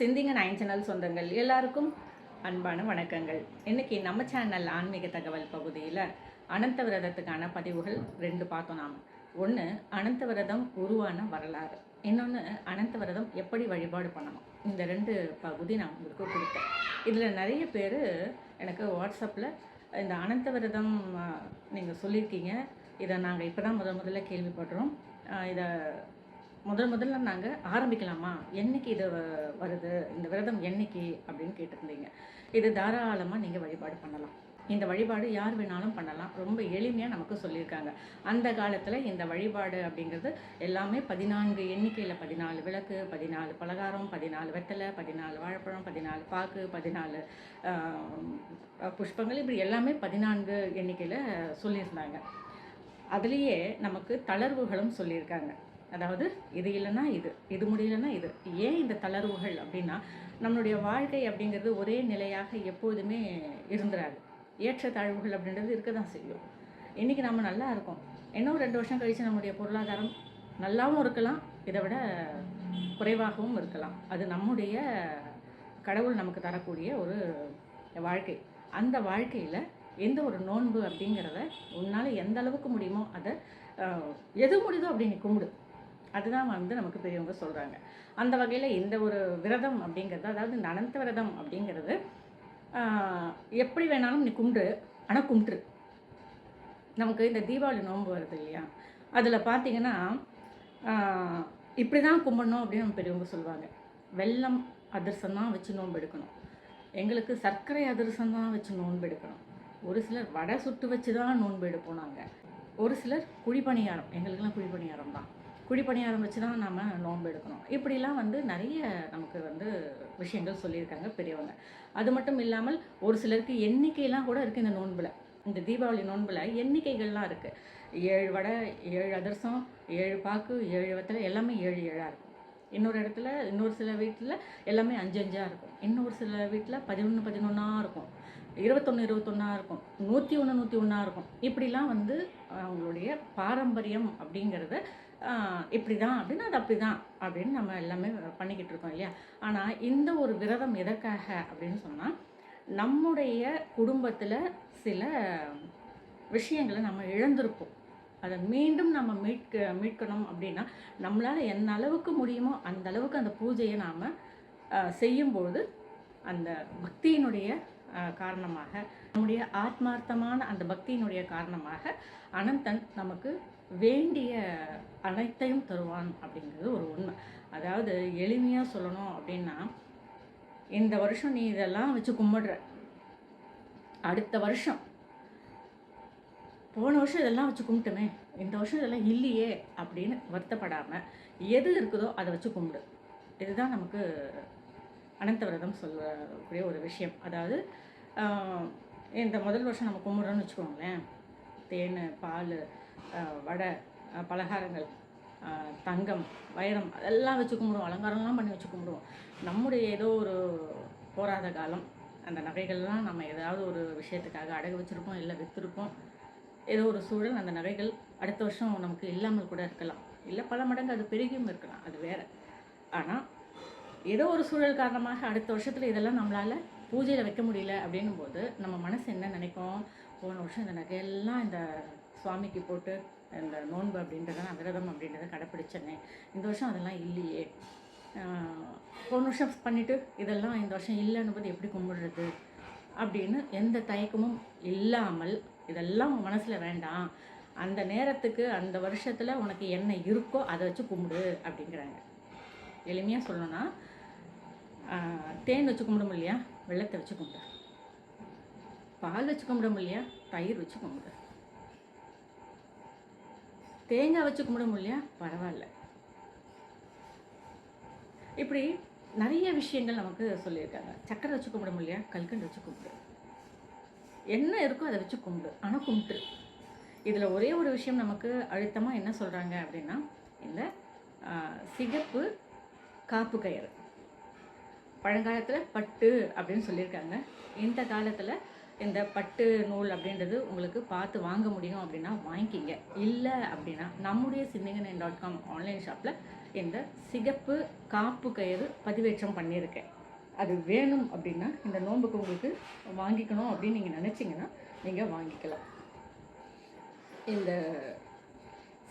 சிந்திங்க nine channel சொந்தங்கள் எல்லாருக்கும் அன்பான வணக்கங்கள். இன்றைக்கி நம்ம சேனல் ஆன்மீக தகவல் பகுதியில் அனந்த விரதத்துக்கான பதிவுகள் ரெண்டு பார்த்தோம் நாம். ஒன்று அனந்த விரதம் உருவான வரலாறு. இன்னொன்று அனந்த விரதம் எப்படி வழிபாடு பண்ணணும்? இந்த ரெண்டு பகுதி நான் உங்களுக்கு கொடுத்தேன். இதில் நிறைய பேர் எனக்கு வாட்ஸ்அப்பில் இந்த அனந்த விரதம் நீங்கள் சொல்லியிருக்கீங்க. இதை நாங்கள் இப்போ தான் முதல் முதல்ல கேள்விப்படுறோம். இதை முதல் முதல்ல நாங்கள் ஆரம்பிக்கலாமா? என்னைக்கு இது வ- வருது? இந்த விரதம் என்னைக்கு? அப்படின்னு கேட்டிருந்தீங்க. இது தாராளமாக நீங்கள் வழிபாடு பண்ணலாம். இந்த வழிபாடு யார் வேணாலும் பண்ணலாம். ரொம்ப எளிமையாக நமக்கு சொல்லியிருக்காங்க. அந்த காலத்தில் இந்த வழிபாடு அப்படிங்கிறது எல்லாமே பதினான்கு எண்ணிக்கையில் பதினாலு விளக்கு பதினாலு பலகாரம் பதினாலு வெத்தலை பதினாலு வாழைப்பழம் பதினாலு பாக்கு பதினாலு புஷ்பங்கள் இப்படி எல்லாமே பதினான்கு எண்ணிக்கையில் சொல்லியிருந்தாங்க. அதுலேயே நமக்கு தளர்வுகளும் சொல்லியிருக்காங்க. அதாவது இது இல்லைன்னா இது இது முடியலன்னா இது. ஏன் இந்த தளர்வுகள் அப்படின்னா நம்மளுடைய வாழ்க்கை அப்படிங்கிறது ஒரே நிலையாக எப்போதுமே இருந்துராது. ஏற்ற தாழ்வுகள் அப்படின்றது இருக்க தான் செய்யும். இன்றைக்கி நம்ம நல்லா இருக்கோம். இன்னும் ரெண்டு வருஷம் கழித்து நம்முடைய பொருளாதாரம் நல்லாவும் இருக்கலாம். இதை விட குறைவாகவும் இருக்கலாம். அது நம்முடைய கடவுள் நமக்கு தரக்கூடிய ஒரு வாழ்க்கை. அந்த வாழ்க்கையில் எந்த ஒரு நோன்பு அப்படிங்கிறத உன்னால் எந்த அளவுக்கு முடியுமோ அதை எது முடியுதோ அப்படி நீ கும்பிடு. அதுதான் வந்து நமக்கு பெரியவங்க சொல்கிறாங்க அந்த வகையில் இந்த ஒரு விரதம் அப்படிங்கிறது அதாவது நனந்த விரதம் அப்படிங்கிறது எப்படி வேணாலும் நீ கும்பிடு ஆனால் கும்பிட்டுரு. நமக்கு இந்த தீபாவளி நோன்பு வருது இல்லையா? அதில் பார்த்தீங்கன்னா இப்படி தான் கும்பிடணும் அப்படின்னு நம்ம பெரியவங்க சொல்லுவாங்க. வெல்லம் அதிரசம் தான் வச்சு நோன்பு எடுக்கணும். எங்களுக்கு சர்க்கரை அதிரசம் தான் வச்சு நோன்பு எடுக்கணும். ஒரு சிலர் வடை சுட்டு வச்சு தான் நோன்பு எடுப்போம் நாங்கள் ஒரு சிலர் குழிப்பணியாரம் எங்களுக்கெல்லாம் குழிப்பணியாரம் தான் குழிப்பணியாரம் வச்சு தான் நம்ம நோன்பு எடுக்கணும். இப்படிலாம் வந்து நிறைய நமக்கு வந்து விஷயங்கள் சொல்லியிருக்காங்க பெரியவங்க. அது மட்டும் இல்லாமல் ஒரு சிலருக்கு எண்ணிக்கையெல்லாம் கூட இருக்குது இந்த நோன்பில். இந்த தீபாவளி நோன்பில் எண்ணிக்கைகள்லாம் இருக்குது ஏழு வடை ஏழு அதிரசம் ஏழு பாக்கு ஏழு வெத்தலை எல்லாமே ஏழு ஏழாக இருக்கும். இன்னொரு இடத்துல இன்னொரு சில வீட்டில் எல்லாமே அஞ்சு அஞ்சாக இருக்கும். இன்னொரு சில வீட்டில் பதினொன்று பதினொன்றா இருக்கும். இருபத்தொன்று இருபத்தொன்னா இருக்கும். நூற்றி ஒன்று நூற்றி ஒன்றா இருக்கும். இப்படிலாம் வந்து அவங்களுடைய பாரம்பரியம் அப்படிங்கிறத இப்படி தான் அப்படின்னா அது அப்படி தான் அப்படின்னு நம்ம எல்லாமே பண்ணிக்கிட்டு இருக்கோம் இல்லையா? ஆனால் இந்த ஒரு விரதம் எதற்காக அப்படின்னு சொன்னால் நம்முடைய குடும்பத்தில் சில விஷயங்களை நம்ம இழந்திருப்போம். அதை மீண்டும் நம்ம மீட்க மீட்கணும் அப்படின்னா நம்மளால் என்ன அளவுக்கு முடியுமோ அந்த அளவுக்கு அந்த பூஜையை நாம் செய்யும்பொழுது அந்த பக்தியினுடைய காரணமாக நம்முடைய ஆத்மார்த்தமான அந்த பக்தியினுடைய காரணமாக அனந்தன் நமக்கு வேண்டிய அனைத்தையும் தருவான் அப்படிங்கிறது ஒரு உண்மை. அதாவது எளிமையாக சொல்லணும் அப்படின்னா இந்த வருஷம் நீ இதெல்லாம் வச்சு கும்பிடுற. அடுத்த வருஷம். போன வருஷம் இதெல்லாம் வச்சு கும்பிட்டுமே. இந்த வருஷம் இதெல்லாம் இல்லையே அப்படின்னு வருத்தப்படாமல் எது இருக்குதோ அதை வச்சு கும்பிடு. இதுதான் நமக்கு அனந்த விரதம் சொல்லக்கூடிய ஒரு விஷயம். அதாவது இந்த முதல் வருஷம் நம்ம கும்பிட்றோன்னு வச்சுக்கோங்களேன். தேன் பால் வடை பலகாரங்கள் தங்கம் வைரம் அதெல்லாம் வச்சு கும்பிடுவோம். அலங்காரம்லாம் பண்ணி வச்சு கும்பிடுவோம். நம்முடைய ஏதோ ஒரு போராத காலம். அந்த நகைகள்லாம் நம்ம ஏதாவது ஒரு விஷயத்துக்காக அடகு வச்சுருப்போம் இல்லை விற்றுருப்போம் ஏதோ ஒரு சூழல் அந்த நகைகள் அடுத்த வருஷம் நமக்கு இல்லாமல் கூட இருக்கலாம். இல்லை பல மடங்கு அது பெருகியும் இருக்கலாம். அது வேற. ஆனால் ஏதோ ஒரு சூழல் காரணமாக அடுத்த வருஷத்தில் இதெல்லாம் நம்மளால் பூஜையில் வைக்க முடியல அப்படின்னும் போது நம்ம மனசு என்ன நினைக்கும்? போன வருஷம் இந்த நகையெல்லாம் இந்த சுவாமிக்கு போட்டு இந்த நோன்பு அப்படின்றத நான் விரதம் அப்படின்றத கடைப்பிடிச்சேனே. இந்த வருஷம் அதெல்லாம் இல்லையே. போன வருஷம் பண்ணிவிட்டு இதெல்லாம் இந்த வருஷம் இல்லைன்னு போது எப்படி கும்பிடுறது? அப்படின்னு எந்த தயக்கமும் இல்லாமல் இதெல்லாம் உன் மனசில் வேண்டாம். அந்த நேரத்துக்கு அந்த வருஷத்தில் உனக்கு என்ன இருக்கோ அதை வச்சு கும்பிடு அப்படிங்கிறாங்க. எளிமையாக சொல்லணும்னா தேன் வச்சு கும்பிட இல்லையா? வெள்ளத்தை வச்சு கும்பிடு. பால் வச்சு கும்பிட இல்லையா? தயிர் வச்சு கும்பிடு. தேங்காய் வச்சு கும்பிட இல்லையா? பரவாயில்ல. இப்படி நிறைய விஷயங்கள் நமக்கு சொல்லியிருக்காங்க. சக்கரை வச்சு கும்பிட இல்லையா? கல்கண்டு வச்சு கும்பிடு. என்ன இருக்கோ அதை வச்சு கும்பிடு. ஆனால் கும்பிட்டு இதில் ஒரே ஒரு விஷயம் நமக்கு அழுத்தமாக என்ன சொல்கிறாங்க அப்படின்னா இந்த சிகப்பு காப்பு கயிறு. பழங்காலத்தில் பட்டு அப்படின்னு சொல்லியிருக்காங்க. இந்த காலத்தில் இந்த பட்டு நூல் அப்படின்றது உங்களுக்கு பார்த்து வாங்க முடியும் அப்படின்னா வாங்கிக்கிங்க. இல்லை அப்படின்னா நம்முடைய சிந்திங்கன் டாட் காம் ஆன்லைன் ஷாப்பில் இந்த சிகப்பு காப்பு கயிறு பதிவேற்றம் பண்ணியிருக்கேன். அது வேணும் அப்படின்னா இந்த நோன்புக்கு உங்களுக்கு வாங்கிக்கணும் அப்படின்னு நீங்கள் நினச்சிங்கன்னா நீங்கள் வாங்கிக்கலாம். இந்த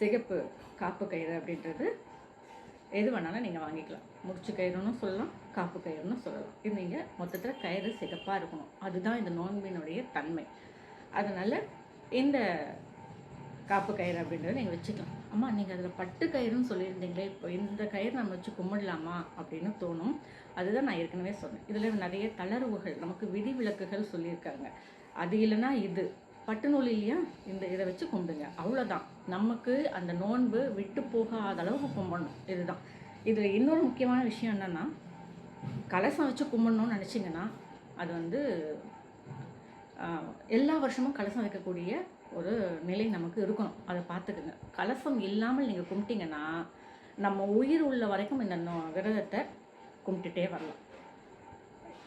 சிகப்பு காப்பு கயிறு அப்படின்றது எது வேணாலும் நீங்கள் வாங்கிக்கலாம். முடிச்சு கயிறுன்னு சொல்லலாம் காப்பு கயிறுன்னு சொல்லலாம். இது நீங்கள் மொத்தத்தில் கயிறு சிகப்பாக இருக்கணும். அதுதான் இந்த நோன்பினுடைய தன்மை. அதனால் இந்த காப்பு கயிறு அப்படின்றத நீங்கள் வச்சுக்கலாம். அம்மா நீங்கள் அதில் பட்டு கயிறுன்னு சொல்லியிருந்தீங்களே இப்போ இந்த கயிறு நம்ம வச்சு கும்பிடலாமா அப்படின்னு தோணும். அதுதான் நான் ஏற்கனவே சொன்னேன். இதில் நிறைய தளர்வுகள் நமக்கு விதிவிலக்குகள் சொல்லியிருக்காங்க. அது இல்லைன்னா இது. பட்டு நூல் இல்லையா? இந்த இதை வச்சு கும்பிடுங்க அவ்வளோதான் நமக்கு அந்த நோன்பு விட்டு போகாத அளவுக்கு கும்பிடணும் இதுதான். இதில் இன்னொரு முக்கியமான விஷயம் என்னென்னா கலசம் வச்சு கும்பிடணும்னு நினச்சிங்கன்னா அது வந்து எல்லா வருஷமும் கலசம் வைக்கக்கூடிய ஒரு நிலை நமக்கு இருக்கணும். அதை பார்த்துக்குங்க. கலசம் இல்லாமல் நீங்கள் கும்பிட்டீங்கன்னா நம்ம உயிர் உள்ள வரைக்கும் இந்த நோ- விரதத்தை கும்பிட்டுட்டே வரலாம்.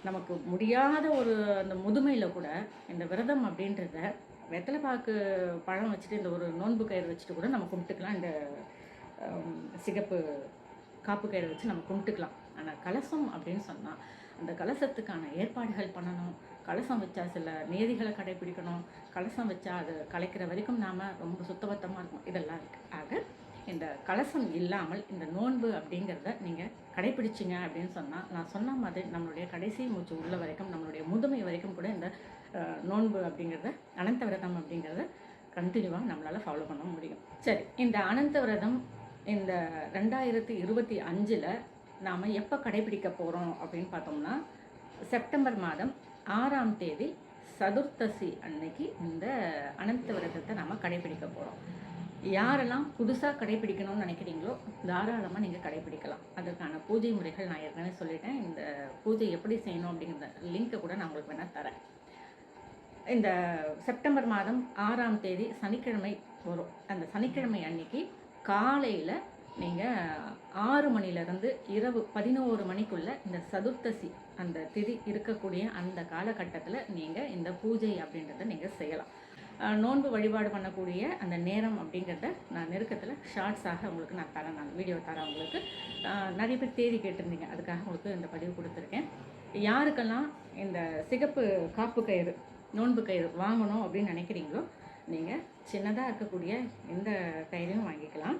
நமக்கு முடியாத ஒரு அந்த முதுமையில் கூட இந்த விரதம் அப்படின்றத வெத்தலை பாக்கு பழம் வச்சுட்டு இந்த ஒரு நோன்பு கயிறு வச்சுட்டு கூட நம்ம கும்பிட்டுக்கலாம். இந்த சிகப்பு காப்பு கயிறு வச்சு நம்ம கும்பிட்டுக்கலாம். ஆனால் கலசம் அப்படின்னு சொன்னால் அந்த கலசத்துக்கான ஏற்பாடுகள் பண்ணணும். கலசம் வச்சா சில நேதிகளை கடைபிடிக்கணும். கலசம் வச்சா அது கலைக்கிற வரைக்கும் நாம் ரொம்ப சுத்தபத்தமாக இருக்கும் இதெல்லாம் இருக்குது ஆக இந்த கலசம் இல்லாமல் இந்த நோன்பு அப்படிங்கிறத நீங்கள் கடைபிடிச்சிங்க அப்படின்னு சொன்னால் நான் சொன்ன மாதிரி நம்மளுடைய கடைசி மூச்சு உள்ள வரைக்கும் நம்மளுடைய முதுமை வரைக்கும் கூட இந்த நோன்பு அப்படிங்கிறத அனந்த விரதம் அப்படிங்கிறத கண்டினியூவாக நம்மளால் ஃபாலோ பண்ண முடியும். சரி இந்த அனந்த விரதம் இந்த ரெண்டாயிரத்தி இருபத்தி அஞ்சில் நாம் எப்போ கடைபிடிக்க போகிறோம் அப்படின்னு பார்த்தோம்னா செப்டம்பர் மாதம் ஆறாம் தேதி சதுர்த்தசி அன்னைக்கு இந்த அனந்த விரதத்தை நம்ம கடைபிடிக்க போகிறோம் யாரெல்லாம் புதுசாக கடைபிடிக்கணும்னு நினைக்கிறீங்களோ தாராளமாக நீங்கள் கடைபிடிக்கலாம். அதற்கான பூஜை முறைகள் நான் ஏற்கனவே சொல்லிட்டேன். இந்த பூஜை எப்படி செய்யணும் அப்படிங்கிற லிங்க்கை கூட நான் உங்களுக்கு வேணால் தரேன். இந்த செப்டம்பர் மாதம் ஆறாம் தேதி சனிக்கிழமை வரும். அந்த சனிக்கிழமை அன்னைக்கு காலையில் நீங்கள் ஆறு மணிலேருந்து இரவு பதினோரு மணிக்குள்ளே இந்த சதுர்த்தசி அந்த திதி இருக்கக்கூடிய அந்த காலகட்டத்தில் நீங்கள் இந்த பூஜை அப்படின்றத நீங்கள் செய்யலாம். நோன்பு வழிபாடு பண்ணக்கூடிய அந்த நேரம் அப்படிங்கிறத நான் நெருக்கத்தில் ஷார்ட்ஸாக உங்களுக்கு நான் தரேன். நான் வீடியோ தரேன் உங்களுக்கு. நிறைய பேர் தேதி கேட்டிருந்தீங்க. அதுக்காக உங்களுக்கு இந்த பதிவு கொடுத்துருக்கேன். யாருக்கெல்லாம் இந்த சிகப்பு காப்பு கயிறு நோன்பு கயிறு வாங்கணும் அப்படின்னு நினைக்கிறீங்களோ நீங்கள் சின்னதாக இருக்கக்கூடிய இந்த கயிறையும் வாங்கிக்கலாம்.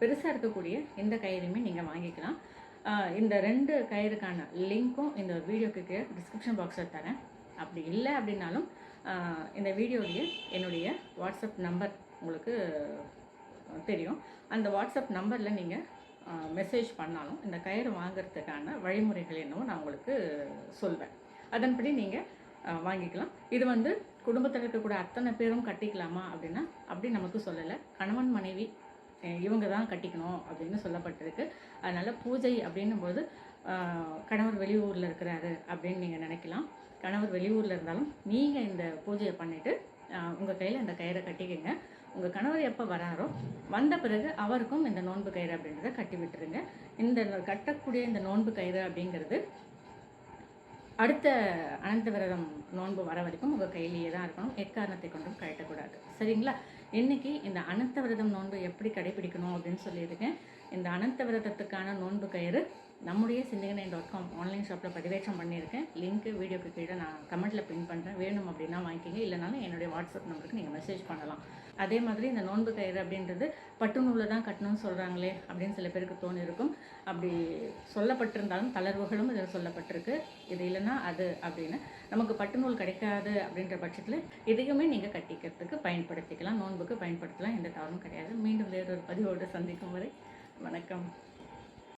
பெருசாக இருக்கக்கூடிய இந்த கயிறையுமே நீங்கள் வாங்கிக்கலாம். இந்த ரெண்டு கயிறுக்கான லிங்க்கும் இந்த வீடியோக்கு டிஸ்கிரிப்ஷன் பாக்ஸில் தரேன். அப்படி இல்லை அப்படின்னாலும் இந்த வீடியோடைய என்னுடைய வாட்ஸ்அப் நம்பர் உங்களுக்கு தெரியும். அந்த வாட்ஸ்அப் நம்பரில் நீங்கள் மெசேஜ் பண்ணாலும் இந்த கயிறு வாங்குறதுக்கான வழிமுறைகள் என்னவோ நான் உங்களுக்கு சொல்வேன். அதன்படி நீங்கள் வாங்கிக்கலாம். இது வந்து குடும்பத்தில் இருக்கக்கூடிய அத்தனை பேரும் கட்டிக்கலாமா அப்படின்னா அப்படி நமக்கு சொல்லலை. கணவன் மனைவி இவங்க தான் கட்டிக்கணும் அப்படின்னு சொல்லப்பட்டிருக்கு. அதனால் பூஜை அப்படின்னும் போது கணவர் வெளியூரில் இருக்கிறாரு அப்படின்னு நீங்கள் நினைக்கலாம். கணவர் வெளியூரில் இருந்தாலும் நீங்கள் இந்த பூஜையை பண்ணிவிட்டு உங்கள் கையில் இந்த கயிறை கட்டிக்கங்க. உங்கள் கணவர் எப்போ வராரோ வந்த பிறகு அவருக்கும் இந்த நோன்பு கயிறு அப்படின்றத கட்டி விட்டுருங்க. இந்த கட்டக்கூடிய இந்த நோன்பு கயிறு அப்படிங்கிறது அடுத்த அனந்த விரதம் நோன்பு வர வரைக்கும் உங்கள் கையிலேயே தான் இருக்கணும். எக்காரணத்தை கொண்டும் கழட்டக்கூடாது. சரிங்களா? இன்றைக்கி இந்த அனந்த விரதம் நோன்பு எப்படி கடைபிடிக்கணும் அப்படின்னு சொல்லியிருக்கேன் இந்த அனந்த விரதத்துக்கான நோன்பு கயிறு நம்முடைய சிந்தகனை டாட் காம் ஆன்லைன் ஷாப்பில் பதிவேற்றம் பண்ணியிருக்கேன். லிங்க்கு வீடியோக்கு கீழே நான் கமெண்ட்டில் பின் பண்ணுறேன் வேணும் அப்படின்னா வாங்கிக்கிங்க. இல்லைனாலும் என்னுடைய வாட்ஸ்அப் நம்பருக்கு நீங்கள் மெசேஜ் பண்ணலாம். அதே மாதிரி இந்த நோன்பு கயிறு அப்படின்றது பட்டு நூலில் தான் கட்டணும்னு சொல்கிறாங்களே அப்படின்னு சில பேருக்கு தோணி இருக்கும் அப்படி சொல்லப்பட்டிருந்தாலும் தளர்வுகளும் இதில் சொல்லப்பட்டிருக்கு. இது இல்லைன்னா அது அப்படின்னு. நமக்கு பட்டு நூல் கிடைக்காது அப்படின்ற பட்சத்தில் இதையுமே நீங்கள் கட்டிக்கிறதுக்கு பயன்படுத்திக்கலாம். நோன்புக்கு பயன்படுத்தலாம். எந்த தவறும் கிடையாது. மீண்டும் வேறொரு பதிவோடு சந்திக்கும் வரை வணக்கம்.